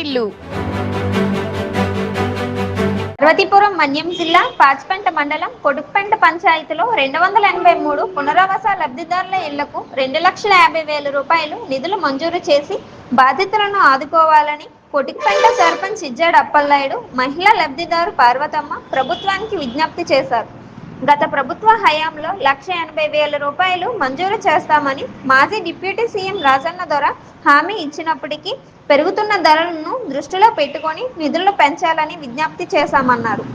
వాకిటిల్లు పార్వతీపురం మన్యం జిల్లా పాచిపెంట మండలం కొడుకుపెంట పంచాయతీలో రెండు వందల ఎనభై మూడు పునరావాస లబ్ధిదారుల ఇళ్ళకు రెండు లక్షల యాభై వేల రూపాయలు నిధులు మంజూరు చేసి బాధితులను ఆదుకోవాలని కొటికపెంట సర్పంచ్ ఇజ్జాడ్ అప్పలనాయుడు మహిళా లబ్ధిదారు పార్వతమ్మ ప్రభుత్వానికి విజ్ఞప్తి చేశారు. గత ప్రభుత్వ హయాంలో లక్ష ఎనభై వేల రూపాయలు మంజూరు చేస్తామని మాజీ డిప్యూటీ సీఎం రాజన్న దొర హామీ ఇచ్చినప్పటికీ పెరుగుతున్న ధరలను దృష్టిలో పెట్టుకొని నిధులు పెంచాలని విజ్ఞప్తి చేశామన్నారు.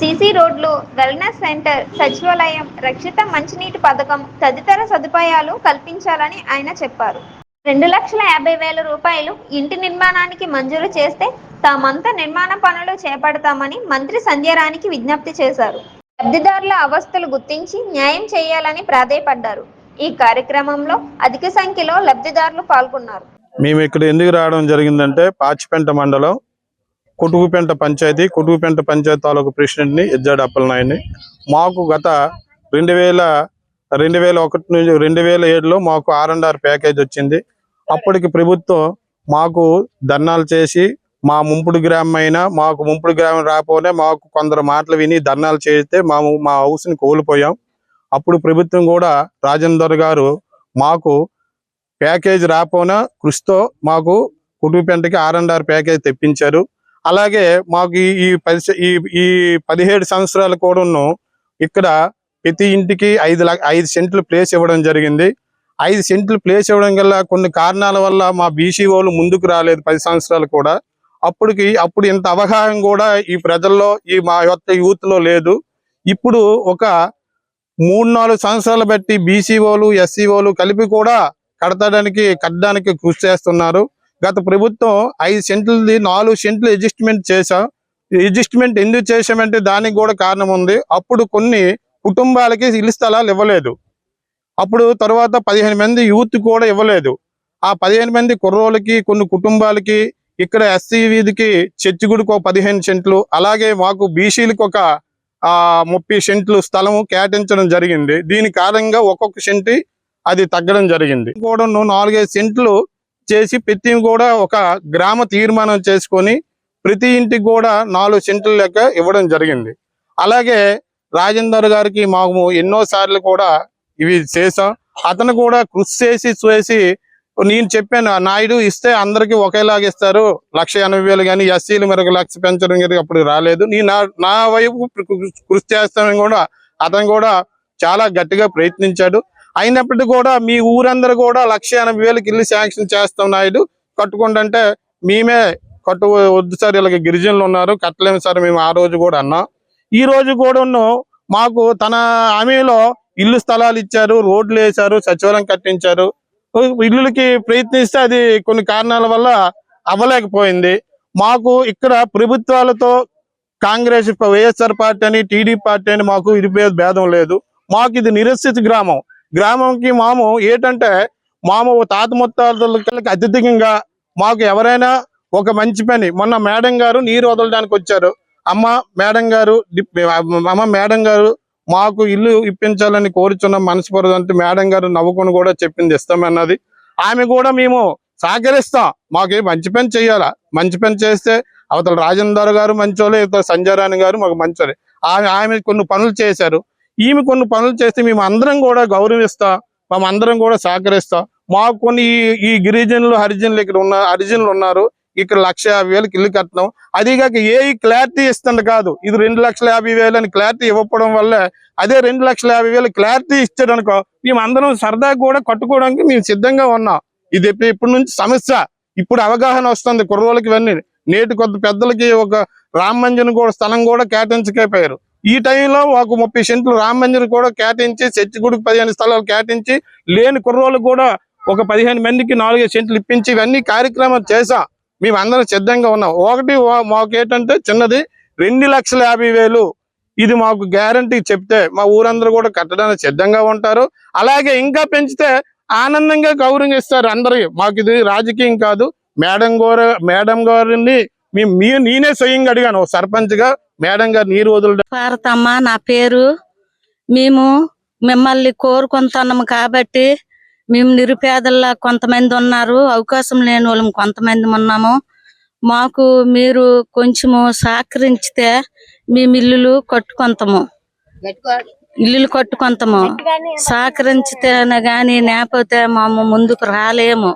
సీసీ రోడ్లు వెల్నెస్ సెంటర్ సచివాలయం రక్షిత మంచినీటి పథకం తదితర సదుపాయాలు కల్పించాలని ఆయన చెప్పారు. రెండు లక్షల యాభై వేల రూపాయలు ఇంటి నిర్మాణానికి మంజూరు చేస్తే తామంతా నిర్మాణ పనులు చేపడతామని మంత్రి సంధ్యారానికి విజ్ఞప్తి చేశారు. లబ్ధిదారుల అవస్థలు గుర్తించి న్యాయం చేయాలని ప్రాధాయపడ్డారు. ఈ కార్యక్రమంలో అధిక సంఖ్యలో లబ్ధిదారులు పాల్గొన్నారు. మేము ఇక్కడ ఎందుకు రావడం జరిగిందంటే పాచిపెంట మండలం కుటుకుపెంట పంచాయతీ కుటుకుపెంట పంచాయతీ తాలూకు ప్రెసిడెంట్ని ఎజ్జాడు అప్పలనాయని మాకు గత రెండు వేల రెండు వేల ఒకటి నుంచి రెండు వేల ఏడులో మాకు ఆర్ అండ్ ఆర్ ప్యాకేజ్ వచ్చింది. అప్పటికి ప్రభుత్వం మాకు ధర్నాలు చేసి మా ముంపుడు గ్రామం అయినా మాకు ముంపుడు గ్రామం రాకపోనే మాకు కొందరు మాటలు విని ధర్నాలు చేస్తే మాము మా హౌస్ని కోల్పోయాం. అప్పుడు ప్రభుత్వం కూడా రాజేందర్ గారు మాకు ప్యాకేజ్ రాపోనా కృషితో మాకు కుటుంబెంటకి ఆర్ అండ్ ఆర్ ప్యాకేజ్ తెప్పించారు. అలాగే మాకు ఈ- పది ఈ పదిహేడు సంవత్సరాలు కూడాను ఇక్కడ ప్రతి ఇంటికి ఐదు లక్ష ఐదు సెంట్లు ప్లేస్ ఇవ్వడం జరిగింది. ఐదు సెంట్లు ప్లేస్ ఇవ్వడం వల్ల కొన్ని కారణాల వల్ల మా బీసీ వాళ్ళు ముందుకు రాలేదు పది సంవత్సరాలు కూడా. అప్పటికి అప్పుడు ఇంత అవగాహన కూడా ఈ ప్రజల్లో ఈ మా యొక్క యూత్లో లేదు. ఇప్పుడు ఒక మూడు నాలుగు సంవత్సరాలు బట్టి బీసీఓలు ఎస్సీఓలు కలిపి కూడా కడతడానికి కట్టడానికి కృషి చేస్తున్నారు. గత ప్రభుత్వం ఐదు సెంట్లది నాలుగు సెంట్లు అడ్జస్ట్మెంట్ చేశాం. అడ్జస్ట్మెంట్ ఎందుకు చేశామంటే దానికి కూడా కారణం ఉంది. అప్పుడు కొన్ని కుటుంబాలకి ఇల్లు స్థలాలు ఇవ్వలేదు. అప్పుడు తర్వాత పదిహేను మంది యూత్ కూడా ఇవ్వలేదు. ఆ పదిహేను మంది కుర్రోళ్ళకి కొన్ని కుటుంబాలకి ఇక్కడ ఎస్సీ వీధికి చర్చిగుడికి ఒక పదిహేను సెంట్లు అలాగే మాకు బీసీలకు ఒక ఆ ముప్పై సెంట్లు స్థలము కేటాయించడం జరిగింది. దీని కారణంగా ఒక్కొక్క సెంటి అది తగ్గడం జరిగింది. కూడా నాలుగైదు సెంట్లు చేసి ప్రతి కూడా ఒక గ్రామ తీర్మానం చేసుకొని ప్రతి ఇంటికి కూడా నాలుగు సెంట్ల లెక్క ఇవ్వడం జరిగింది. అలాగే రాజేందర్ గారికి మాకు ఎన్నో సార్లు కూడా ఇవి చేసాం అతను కూడా కృషి చేసి చేసి నేను చెప్పాను నాయుడు ఇస్తే అందరికి ఒకేలాగా ఇస్తారు. లక్ష ఎనభై వేలు కానీ ఎస్సీలు మరొక లక్ష పెంచడం కానీ అప్పుడు రాలేదు. నేను నా నా వైపు కృషి చేస్తానని కూడా అతను కూడా చాలా గట్టిగా ప్రయత్నించాడు. అయినప్పటికీ కూడా మీ ఊరందరూ కూడా లక్ష ఎనభై వేలకి ఇల్లు శాంక్షన్ చేస్తాం నాయుడు. కట్టుకుంటే మేమే కట్టు వద్దు సార్ ఇలాగ గిరిజనులు ఉన్నారు. కట్టలేము సార్ మేము ఆ రోజు కూడా అన్నాం. ఈ రోజు కూడా మాకు తన హామీలో ఇల్లు స్థలాలు ఇచ్చారు రోడ్లు వేశారు సచివాలయం కట్టించారు. ఇల్లులకి ప్రయత్నిస్తే అది కొన్ని కారణాల వల్ల అవ్వలేకపోయింది. మాకు ఇక్కడ ప్రభుత్వాలతో కాంగ్రెస్ వైఎస్ఆర్ పార్టీ అని టీడీ పార్టీ అని మాకు ఇరిపే భేదం లేదు. మాకు ఇది నిరసిత గ్రామం. గ్రామంకి మాము ఏంటంటే మాము తాత ముత్తాతలకి అత్యధికంగా మాకు ఎవరైనా ఒక మంచి పని. మొన్న మేడం గారు నీరు వదలడానికి వచ్చారు. అమ్మ మేడం గారు అమ్మ మేడం గారు మాకు ఇల్లు ఇప్పించాలని కోరుచున్న మనస్పూర్తి మేడం గారు నవ్వుకొని కూడా చెప్పింది ఇస్తామన్నది. ఆమె కూడా మేము సహకరిస్తాం. మాకు మంచి పని చేయాలా? మంచి పని చేస్తే అవతల రాజేందర్ గారు మంచోలే ఇవతల సంజయరాణి గారు మాకు మంచోలే ఆమె ఆమె కొన్ని పనులు చేశారు. ఈమె కొన్ని పనులు చేస్తే మేము అందరం కూడా గౌరవిస్తాం. మేము అందరం కూడా సహకరిస్తాం. మాకు కొన్ని ఈ- ఈ గిరిజనులు హరిజనులు ఇక్కడ ఉన్న హరిజనులు ఉన్నారు. ఇక్కడ లక్ష యాభై వేలకు ఇల్లు కట్టినాం. అదిగాక ఏ క్లారిటీ ఇస్తుంది కాదు. ఇది రెండు లక్షల యాభై వేలు అని క్లారిటీ ఇవ్వకపోవడం వల్ల అదే రెండు లక్షల యాభై వేలు క్లారిటీ ఇచ్చాడు అనుకో మేము అందరం సరదా కూడా కట్టుకోవడానికి మేము సిద్ధంగా ఉన్నాం. ఇది ఇప్పటి నుంచి సమస్య. ఇప్పుడు అవగాహన వస్తుంది కుర్రోళ్ళకి ఇవన్నీ. నేటి కొద్ది పెద్దలకి ఒక రామ కూడా స్థలం కూడా కేటాయించకపోయారు. ఈ టైంలో ఒక ముప్పై సెంట్లు రామ కూడా కేటాయించి చర్చి పదిహేను స్థలాలు కేటాయించి లేని కుర్రోళ్ళు కూడా ఒక పదిహేను మందికి నాలుగైదు సెంట్లు ఇప్పించి ఇవన్నీ కార్యక్రమాలు చేశాం. మేము అందరం సిద్ధంగా ఉన్నాం. ఒకటి మాకు ఏంటంటే చిన్నది రెండు లక్షల యాభై వేలు. ఇది మాకు గ్యారంటీ చెప్తే మా ఊరందరూ కూడా కట్టడానికి సిద్ధంగా ఉంటారు. అలాగే ఇంకా పెంచితే ఆనందంగా గౌరవిస్తారు అందరికి మాకు ఇది రాజకీయం కాదు. మేడం గారు మేడం గారిని మేము నేనే స్వయంగా అడిగాను. సర్పంచ్గా మేడం గారు నీరు వదలడం భారతమ్మ నా పేరు. మేము మిమ్మల్ని కోరుకుంటున్నాము కాబట్టి మేము నిరుపేదల్లా కొంతమంది ఉన్నారు. అవకాశం లేని వాళ్ళం కొంతమంది ఉన్నాము. మాకు మీరు కొంచెము సహకరించితే మీ మిల్లులు కట్టుకొంతము ఇల్లులు కట్టుకొంతము సహకరించితేనే గాని లేకపోతే మాము ముందుకు రాలేము.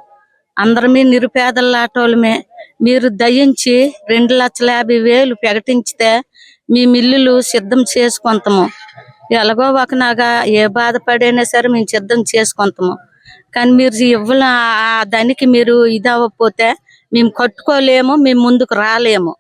అందరమీ నిరుపేదలాటోళ్ళమే మీరు దయించి రెండు లక్షల యాభై వేలు ప్రకటించితే మీ మిల్లులు సిద్ధం చేసుకొంతము ఎలాగో ఒకనాగా ఏ బాధపడైనా సరే మేము సిద్ధం చేసుకొంతము కానీ మీరు ఇవ్వాల ఆ దానికి మీరు ఇది అవ్వకపోతే మేము కట్టుకోలేము మేము ముందుకు రాలేము.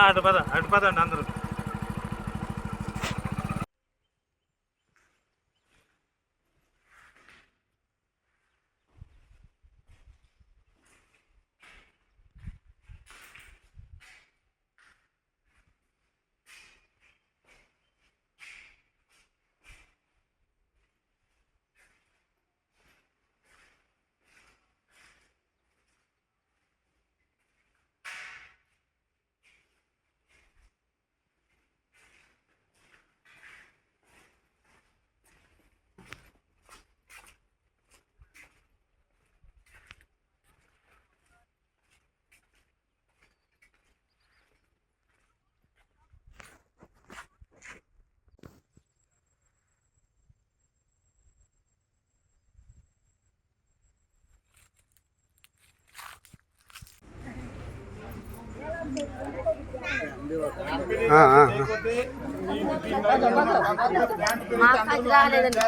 అటు పద అటు పదండి అందరూ. మాకు రాలేదండి